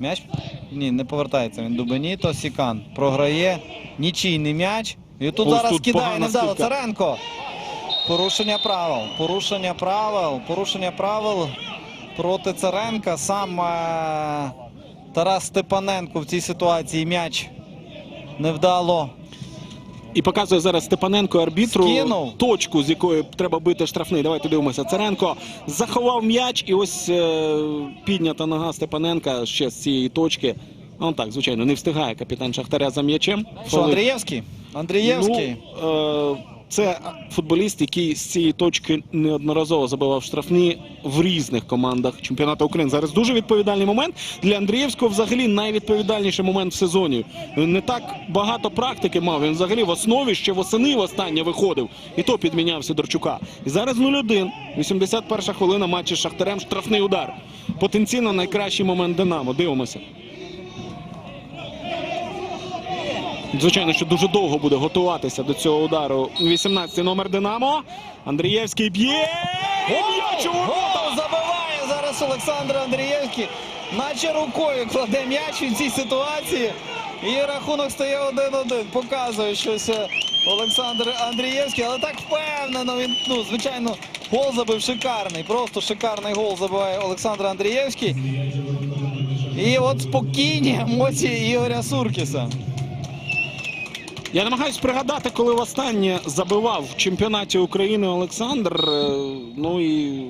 М'яч? Ні, не повертається він до Беніто. Сікан програє. Нічийний м'яч. І тут Ось зараз тут кидає погана невдало. Царенко. Порушення правил. Порушення правил. Порушення правил проти Царенка. Сам е, Тарас Степаненко в цій ситуації м'яч невдало. І показує зараз Степаненко арбітру Скинув. точку, з якої треба бити штрафний. Давайте дивимося. Царенко заховав м'яч, і ось е, піднята нога Степаненка ще з цієї точки. Ну так, звичайно, не встигає капітан Шахтаря за м'ячем. Що, Коли- Андрієвський? Андрієвський. Ну, е, це футболіст, який з цієї точки неодноразово забивав штрафні в різних командах чемпіонату України. Зараз дуже відповідальний момент для Андрієвського. Взагалі найвідповідальніший момент в сезоні. Не так багато практики мав. Він взагалі в основі ще восени востаннє виходив. І то підміняв Сидорчука. І зараз 0-1. 81 хвилина матчі з Шахтарем. Штрафний удар. Потенційно найкращий момент Динамо. Дивимося. Звичайно, що дуже довго буде готуватися до цього удару. 18-й номер Динамо. Андрієвський б'є. У! Гол забиває зараз Олександр Андрієвський. Наче рукою кладе м'яч в цій ситуації. І рахунок стає 1-1. Показує щось е, Олександр Андрієвський, але так впевнено. Він, ну, звичайно, гол забив шикарний. Просто шикарний гол забиває Олександр Андрієвський. І от спокійні емоції Ігоря Суркіса. Я намагаюсь пригадати, коли востаннє забивав в чемпіонаті України Олександр. Е, Ну і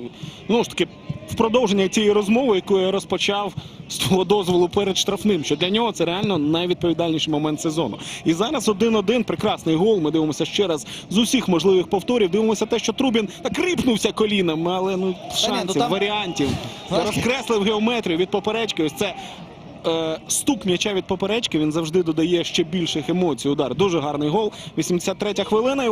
ну ж таки в продовження цієї розмови, яку я розпочав з того дозволу перед штрафним, що для нього це реально найвідповідальніший момент сезону. І зараз 1-1, прекрасний гол. Ми дивимося ще раз з усіх можливих повторів. Дивимося те, що Трубін так рипнувся коліном, але ну шансів, варіантів. Розкреслив геометрію від поперечки. Ось це стук м'яча від поперечки він завжди додає ще більших емоцій. Удар дуже гарний гол. 83 хвилина.